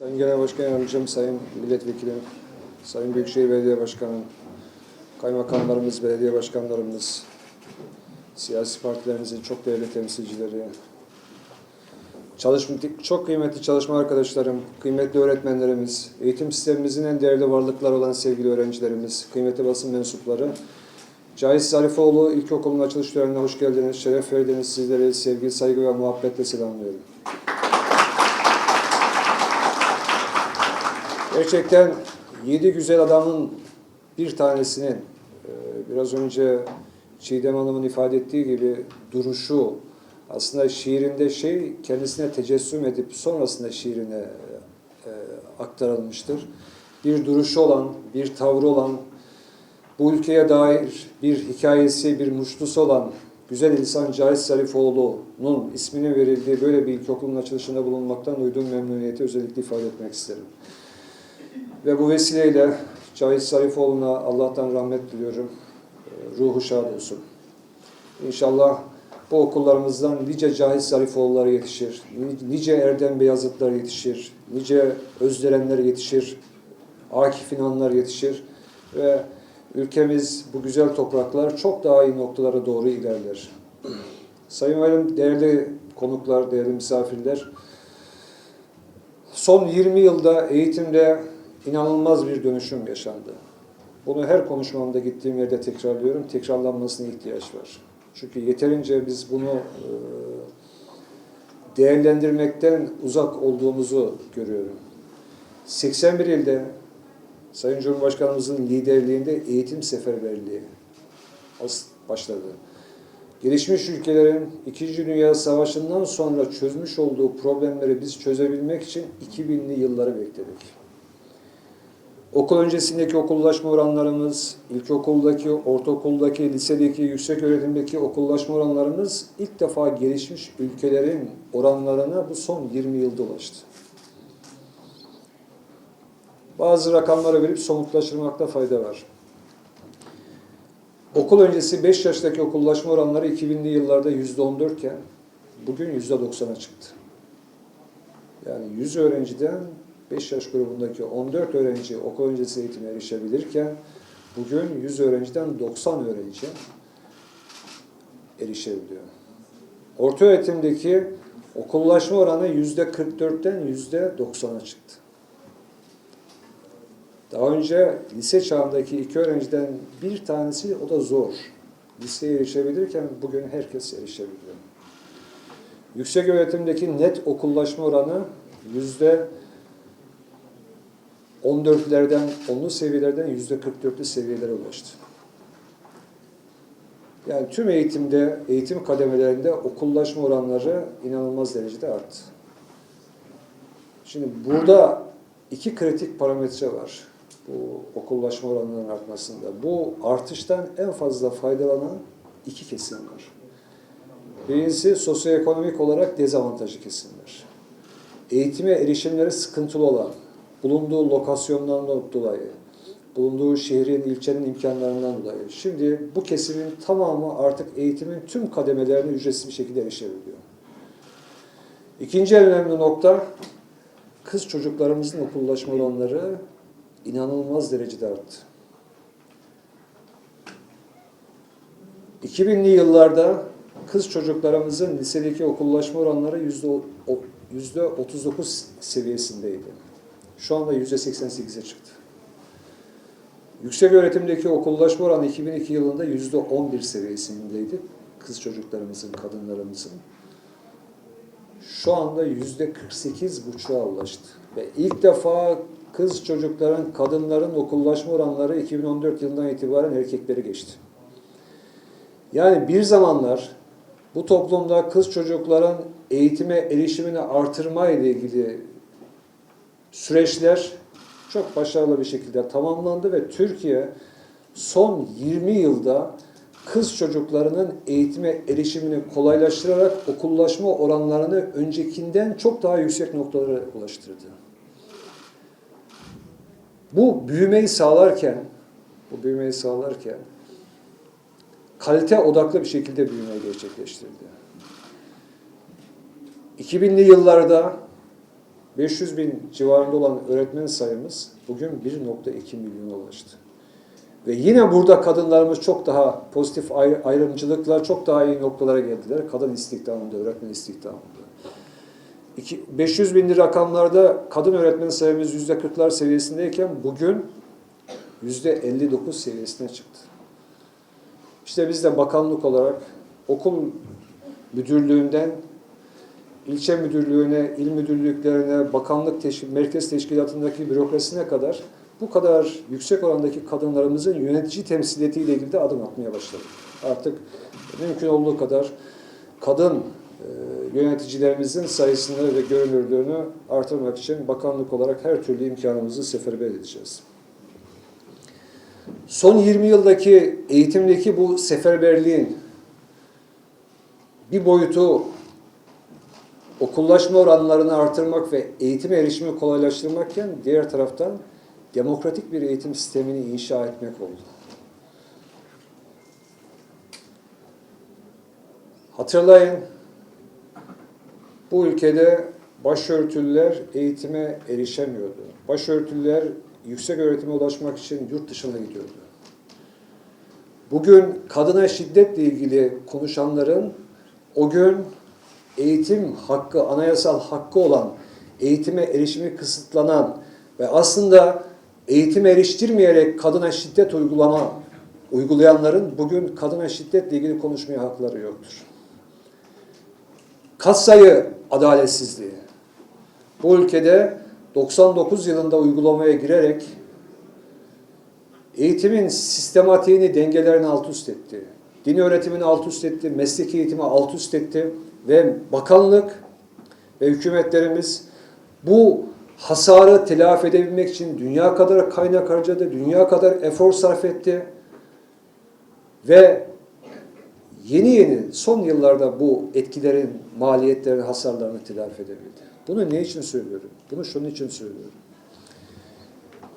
Sayın Genel Başkan Yardımcım, Sayın Milletvekilim, Sayın Büyükşehir Belediye Başkanım, kaymakamlarımız, belediye başkanlarımız, siyasi partilerimizin çok değerli temsilcileri, çalışma, çok kıymetli çalışma arkadaşlarım, kıymetli öğretmenlerimiz, eğitim sistemimizin en değerli varlıkları olan sevgili öğrencilerimiz, kıymetli basın mensupları, Cahit Zarifoğlu İlkokulu'nun açılış törenine hoş geldiniz, şeref verdiniz. Sizleri sevgi, saygı ve muhabbetle selamlıyorum. Gerçekten yedi güzel adamın bir tanesinin e, biraz önce Çiğdem Hanım'ın ifade ettiği gibi duruşu aslında şiirinde şey kendisine tecessüm edip sonrasında şiirine e, aktarılmıştır. Bir duruşu olan, bir tavrı olan, bu ülkeye dair bir hikayesi, bir muştusu olan güzel insan Cahit Zarifoğlu'nun isminin verildiği böyle bir ilkokulun açılışında bulunmaktan duyduğum memnuniyeti özellikle ifade etmek isterim. Ve bu vesileyle Cahit Zarifoğlu'na Allah'tan rahmet diliyorum. Ee, Ruhu şad olsun. İnşallah bu okullarımızdan nice Cahit Zarifoğulları yetişir. Nice Erdem Beyazıtlar yetişir. Nice Özderenler yetişir. Akif İnanlar yetişir. Ve ülkemiz bu güzel topraklar çok daha iyi noktalara doğru ilerler. Sayın Valim, değerli konuklar, değerli misafirler, son 20 yılda eğitimde inanılmaz bir dönüşüm yaşandı. Bunu her konuşmamda gittiğim yerde tekrarlıyorum. Tekrarlanmasına ihtiyaç var. Çünkü yeterince biz bunu e, değerlendirmekten uzak olduğumuzu görüyorum. 81 ilde Sayın Cumhurbaşkanımızın liderliğinde eğitim seferberliği başladı. Gelişmiş ülkelerin İkinci Dünya Savaşı'ndan sonra çözmüş olduğu problemleri biz çözebilmek için 2000'li yılları bekledik. Okul öncesindeki okullaşma oranlarımız, ilkokuldaki, ortaokuldaki, lisedeki, yüksek öğretimdeki okullaşma oranlarımız ilk defa gelişmiş ülkelerin oranlarına bu son 20 yılda ulaştı. Bazı rakamları verip somutlaştırmakta fayda var. Okul öncesi 5 yaştaki okullaşma oranları 2000'li yıllarda %14 iken bugün %90'a çıktı. Yani 100 öğrenciden 5 yaş grubundaki 14 öğrenci okul öncesi eğitime erişebilirken bugün 100 öğrenciden 90 öğrenci erişebiliyor. Orta öğretimdeki okullaşma oranı %44'ten %90'a çıktı. Daha önce lise çağındaki iki öğrenciden bir tanesi o da zor. Liseye erişebilirken bugün herkes erişebiliyor. Yüksek öğretimdeki net okullaşma oranı yüzde 14'lerden, 10'lu seviyelerden yüzde 44'lü seviyelere ulaştı. Yani tüm eğitimde, eğitim kademelerinde okullaşma oranları inanılmaz derecede arttı. Şimdi burada iki kritik parametre var bu okullaşma oranlarının artmasında. Bu artıştan en fazla faydalanan iki kesim var. Birincisi sosyoekonomik olarak dezavantajlı kesimler. Eğitime erişimleri sıkıntılı olan, bulunduğu lokasyondan dolayı, bulunduğu şehrin, ilçenin imkanlarından dolayı. Şimdi bu kesimin tamamı artık eğitimin tüm kademelerine ücretsiz bir şekilde erişebiliyor. İkinci önemli nokta, kız çocuklarımızın okullaşma oranları inanılmaz derecede arttı. 2000'li yıllarda kız çocuklarımızın lisedeki okullaşma oranları yüzde 39 seviyesindeydi. Şu anda yüzde 88'e çıktı. Yüksek öğretimdeki okullaşma oranı 2002 yılında yüzde 11 seviyesindeydi. Kız çocuklarımızın, kadınlarımızın. Şu anda yüzde 48 buçuğa ulaştı. Ve ilk defa kız çocukların, kadınların okullaşma oranları 2014 yılından itibaren erkekleri geçti. Yani bir zamanlar bu toplumda kız çocukların eğitime erişimini artırma ile ilgili süreçler çok başarılı bir şekilde tamamlandı ve Türkiye son 20 yılda kız çocuklarının eğitime erişimini kolaylaştırarak okullaşma oranlarını öncekinden çok daha yüksek noktalara ulaştırdı. Bu büyümeyi sağlarken, bu büyümeyi sağlarken kalite odaklı bir şekilde büyümeyi gerçekleştirdi. 2000'li yıllarda 500 bin civarında olan öğretmen sayımız bugün 1.2 milyona ulaştı. Ve yine burada kadınlarımız çok daha pozitif ayr- ayrımcılıkla çok daha iyi noktalara geldiler. Kadın istihdamında, öğretmen istihdamında. İki- 500 binli rakamlarda kadın öğretmen sayımız %40'lar seviyesindeyken bugün %59 seviyesine çıktı. İşte biz de bakanlık olarak okul müdürlüğünden ilçe müdürlüğüne, il müdürlüklerine, bakanlık teşkil, merkez teşkilatındaki bürokrasisine kadar bu kadar yüksek orandaki kadınlarımızın yönetici temsiliyetiyle ilgili de adım atmaya başladık. Artık mümkün olduğu kadar kadın e, yöneticilerimizin sayısını ve görünürlüğünü artırmak için bakanlık olarak her türlü imkanımızı seferber edeceğiz. Son 20 yıldaki eğitimdeki bu seferberliğin bir boyutu okullaşma oranlarını artırmak ve eğitime erişimi kolaylaştırmakken diğer taraftan demokratik bir eğitim sistemini inşa etmek oldu. Hatırlayın, bu ülkede başörtülüler eğitime erişemiyordu. Başörtülüler yüksek öğretime ulaşmak için yurt dışına gidiyordu. Bugün kadına şiddetle ilgili konuşanların o gün eğitim hakkı, anayasal hakkı olan eğitime erişimi kısıtlanan ve aslında eğitime eriştirmeyerek kadına şiddet uygulama uygulayanların bugün kadına şiddetle ilgili konuşmaya hakları yoktur. Katsayı adaletsizliği. Bu ülkede 99 yılında uygulamaya girerek eğitimin sistematiğini, dengelerini alt üst etti. Din öğretimini alt üst etti, mesleki eğitimi alt üst etti ve bakanlık ve hükümetlerimiz bu hasarı telafi edebilmek için dünya kadar kaynak harcadı, dünya kadar efor sarf etti ve yeni yeni son yıllarda bu etkilerin, maliyetlerin, hasarlarını telafi edebildi. Bunu ne için söylüyorum? Bunu şunun için söylüyorum.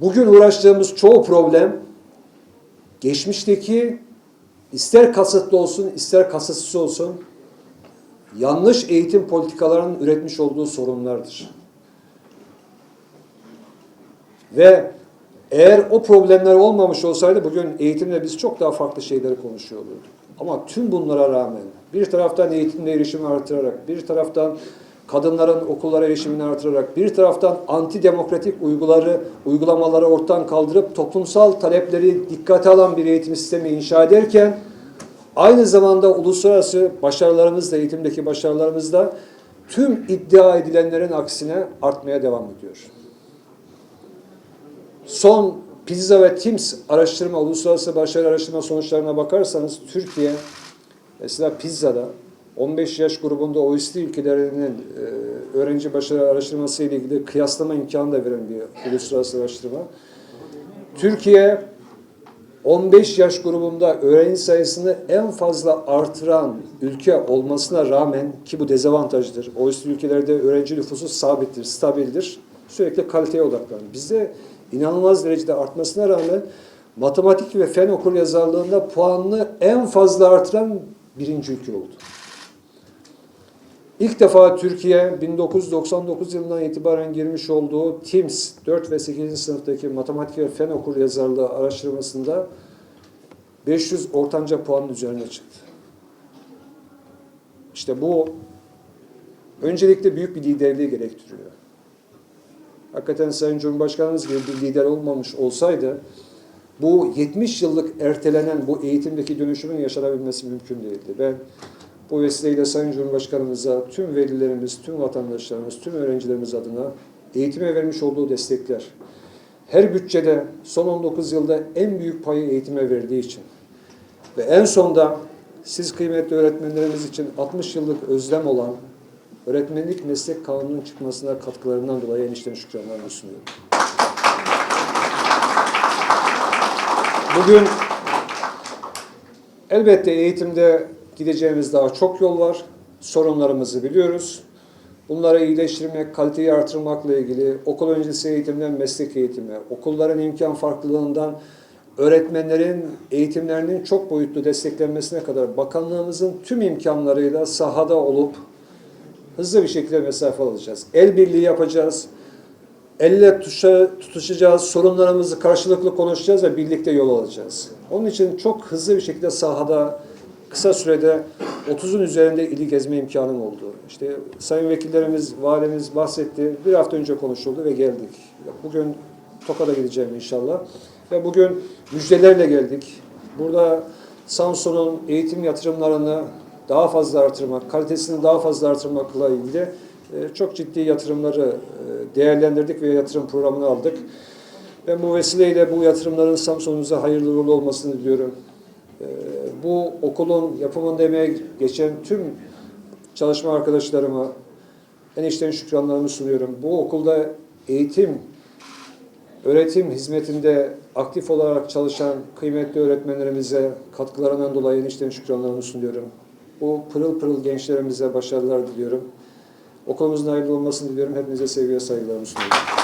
Bugün uğraştığımız çoğu problem geçmişteki ister kasıtlı olsun, ister kasıtsız olsun yanlış eğitim politikalarının üretmiş olduğu sorunlardır. Ve eğer o problemler olmamış olsaydı bugün eğitimle biz çok daha farklı şeyleri konuşuyor olurduk. Ama tüm bunlara rağmen bir taraftan eğitimle erişimi artırarak, bir taraftan kadınların okullara erişimini artırarak, bir taraftan antidemokratik uyguları, uygulamaları ortadan kaldırıp toplumsal talepleri dikkate alan bir eğitim sistemi inşa ederken aynı zamanda uluslararası başarılarımız da, eğitimdeki başarılarımız da tüm iddia edilenlerin aksine artmaya devam ediyor. Son Pizza ve Teams araştırma, uluslararası başarı araştırma sonuçlarına bakarsanız Türkiye mesela Pizza'da 15 yaş grubunda OECD ülkelerinin e, öğrenci başarı araştırması ile ilgili kıyaslama imkanı da veren bir uluslararası araştırma. Türkiye 15 yaş grubunda öğrenci sayısını en fazla artıran ülke olmasına rağmen ki bu dezavantajdır. OECD ülkelerde öğrenci nüfusu sabittir, stabildir. Sürekli kaliteye odaklanır. Bizde inanılmaz derecede artmasına rağmen matematik ve fen okur yazarlığında puanını en fazla artıran birinci ülke oldu. İlk defa Türkiye 1999 yılından itibaren girmiş olduğu TIMS 4 ve 8. sınıftaki matematik ve fen okur yazarlığı araştırmasında 500 ortanca puanın üzerine çıktı. İşte bu öncelikle büyük bir liderliği gerektiriyor. Hakikaten Sayın Cumhurbaşkanımız gibi bir lider olmamış olsaydı bu 70 yıllık ertelenen bu eğitimdeki dönüşümün yaşanabilmesi mümkün değildi. Ben bu vesileyle Sayın Cumhurbaşkanımıza tüm velilerimiz, tüm vatandaşlarımız, tüm öğrencilerimiz adına eğitime vermiş olduğu destekler, her bütçede son 19 yılda en büyük payı eğitime verdiği için ve en sonda siz kıymetli öğretmenlerimiz için 60 yıllık özlem olan öğretmenlik meslek kanununun çıkmasına katkılarından dolayı enişten şükranlarımı sunuyorum. Bugün elbette eğitimde gideceğimiz daha çok yol var. Sorunlarımızı biliyoruz. Bunları iyileştirmek, kaliteyi artırmakla ilgili okul öncesi eğitimden meslek eğitimi, okulların imkan farklılığından öğretmenlerin eğitimlerinin çok boyutlu desteklenmesine kadar bakanlığımızın tüm imkanlarıyla sahada olup hızlı bir şekilde mesafe alacağız. El birliği yapacağız. Elle tutuşa, tutuşacağız, sorunlarımızı karşılıklı konuşacağız ve birlikte yol alacağız. Onun için çok hızlı bir şekilde sahada kısa sürede 30'un üzerinde ili gezme imkanım oldu. İşte sayın vekillerimiz, valimiz bahsetti. Bir hafta önce konuşuldu ve geldik. Bugün Tokat'a gideceğim inşallah. Ve bugün müjdelerle geldik. Burada Samsun'un eğitim yatırımlarını daha fazla artırmak, kalitesini daha fazla artırmakla ilgili e, çok ciddi yatırımları e, değerlendirdik ve yatırım programını aldık. Ben bu vesileyle bu yatırımların Samsun'umuza hayırlı uğurlu olmasını diliyorum. E, Bu okulun yapımında emeğe geçen tüm çalışma arkadaşlarıma en içten şükranlarımı sunuyorum. Bu okulda eğitim, öğretim hizmetinde aktif olarak çalışan kıymetli öğretmenlerimize katkılarından dolayı en içten şükranlarımı sunuyorum. Bu pırıl pırıl gençlerimize başarılar diliyorum. Okulumuzun hayırlı olmasını diliyorum. Hepinize sevgi ve saygılarımı sunuyorum.